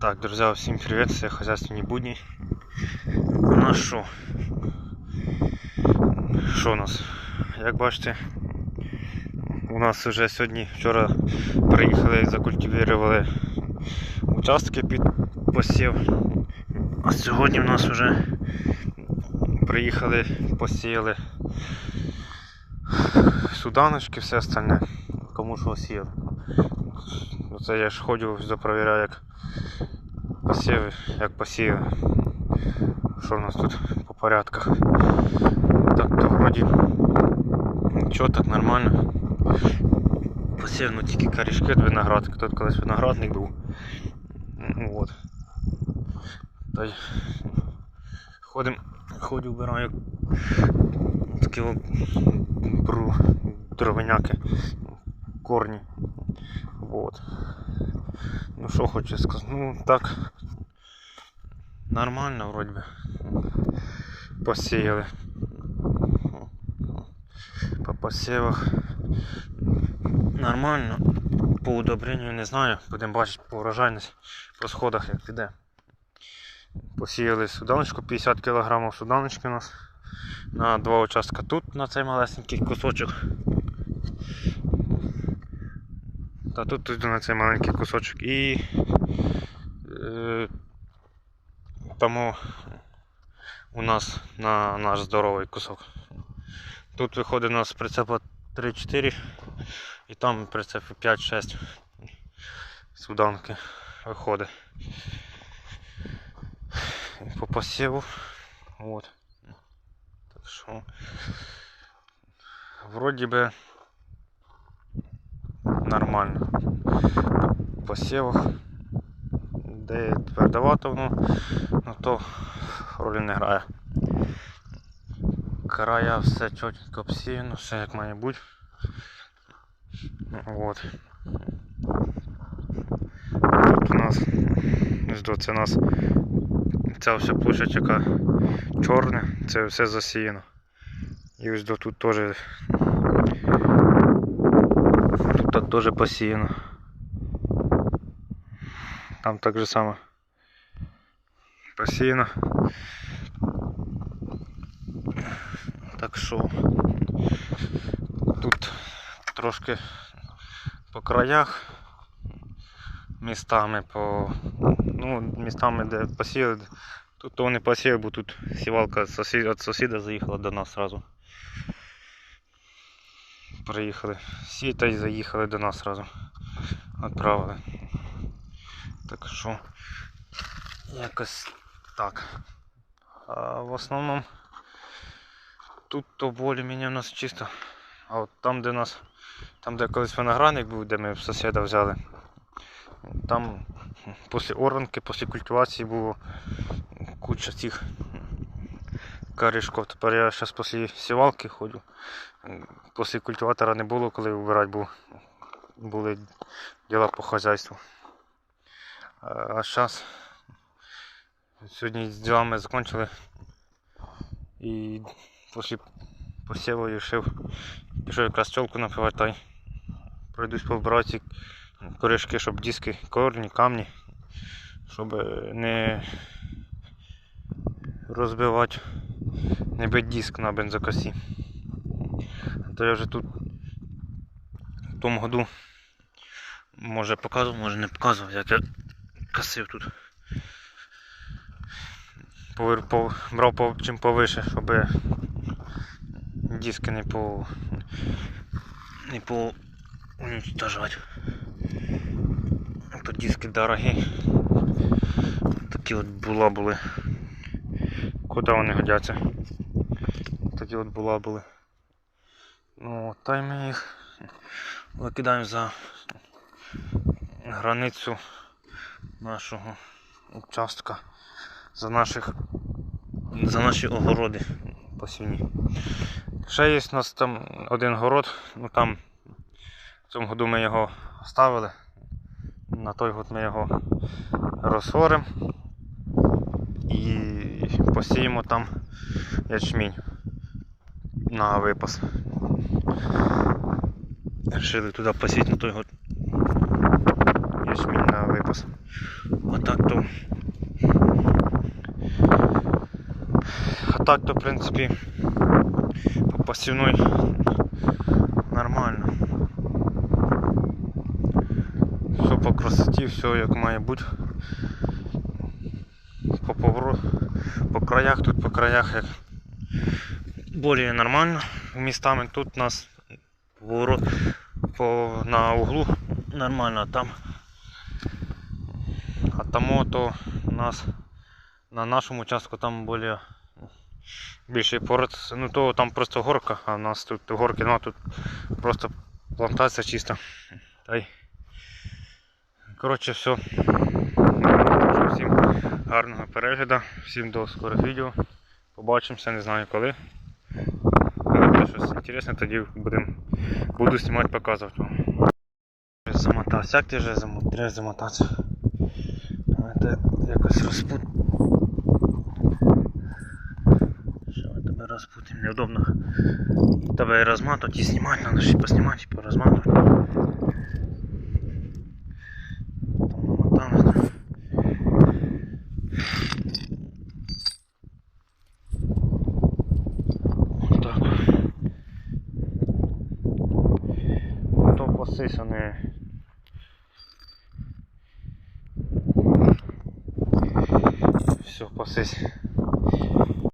Так, друзья, всем привет, все хозяйственні будні. У нас що? Що у нас? Як бачите, у нас вже сьогодні, вчора приїхали, і закультивували участки під посів. А сьогодні у нас вже приїхали, посіяли суданочки, все остальне. Кому що сіяли. Оце я ж ходжу, запровіряю, як посіви, як посіяли. Що в нас тут по порядках. Так то вроді нічого так нормально. Посів, ну тільки корішки від виноградки. Тут колись виноградник був. Ну, От. Та й ходим, ходю, вбираю такі дровиняки, корні. Вот. Ну що хочу сказати, ну так нормально вроді би. Посіяли. По посівах нормально. По удобренню не знаю, будемо бачити по урожайності, по сходах як піде. Посіяли суданочку, 50 кг суданочки у нас на два участка тут, на цей малесенький кусочок. Та тут тут на цей маленький кусочок і е, тому у нас на наш здоровий кусок. Тут виходить у нас прицепа 3-4 і там прицепи 5-6 суданки виходить. По посіву. Вот. Так що вроді би нормально. По посівах. Де твердовато воно, ну то ролі не грає. Края все чотенько обсіяно, все як має бути. Вот. Тут у нас у нас ця вся площадь, яка чорна, це все засіяно. І ось до тут теж тут теж посіяно. Там так же само посіяно. Так що тут трошки по краях містами по ну містами де посіяли тут то не посіяли, бо тут сівалка від сусіда заїхала до нас сразу. Приїхали. Всі та й заїхали до нас сразу. Відправили. Так що якось так. А в основному тут то более-менее у нас чисто. А от там, де нас, там де колись виноградник був, де ми сусіда взяли, там після оранки, після культивації було куча цих корішків. Тепер я зараз після сівалки ходжу. Після культиватора не було, коли вибирати був. Були діла по хазяйству. А зараз сьогодні з ділами закончили і після посіву вирішив пішов якраз пчелку напивати пройдусь по ці коришки, щоб диски, корні, камні, щоб не розбивати, не бити диск на бензокосі. То я вже тут в тому году може показував, може не показував, як я косив тут. Повер, по, брав по, чим повише, щоб диски не по не по уничтожать. То диски дорогі. Такі от була були. Куди вони годяться? Такі от була були. Ну, та й ми їх викидаємо за границю нашого участка, за наших за наші огороди посівні. Ще є у нас там один город, ну там в цьому году ми його ставили, на той год ми його розсоримо і посіємо там ячмінь на випас. Рішили туди посіяти на той год ячмінь на випас. А так то. А так то, в принципі, по посівной нормально. Все по красоті, все як має бути. По по краях, тут по краях як более нормально. Містами тут у нас поворот по, на углу нормально, а там. А тому то у нас на нашому участку там более більший поворот. Ну то там просто горка, а у нас тут горки нема, тут просто плантація чиста. Та й Коротше, все. Всім гарного перегляду, всім до скорих відео. Побачимося, не знаю коли. Коли буде щось інтересне, тоді будем, буду знімати, показувати вам. Замотався. Як ти вже зам- треба замотатися? Давайте якось розпут. Що я тебе розпутим, неудобно. Тебе і розматувати, і знімати, треба ще поснімати, і порозматувати. 暑いですよね。しょっです。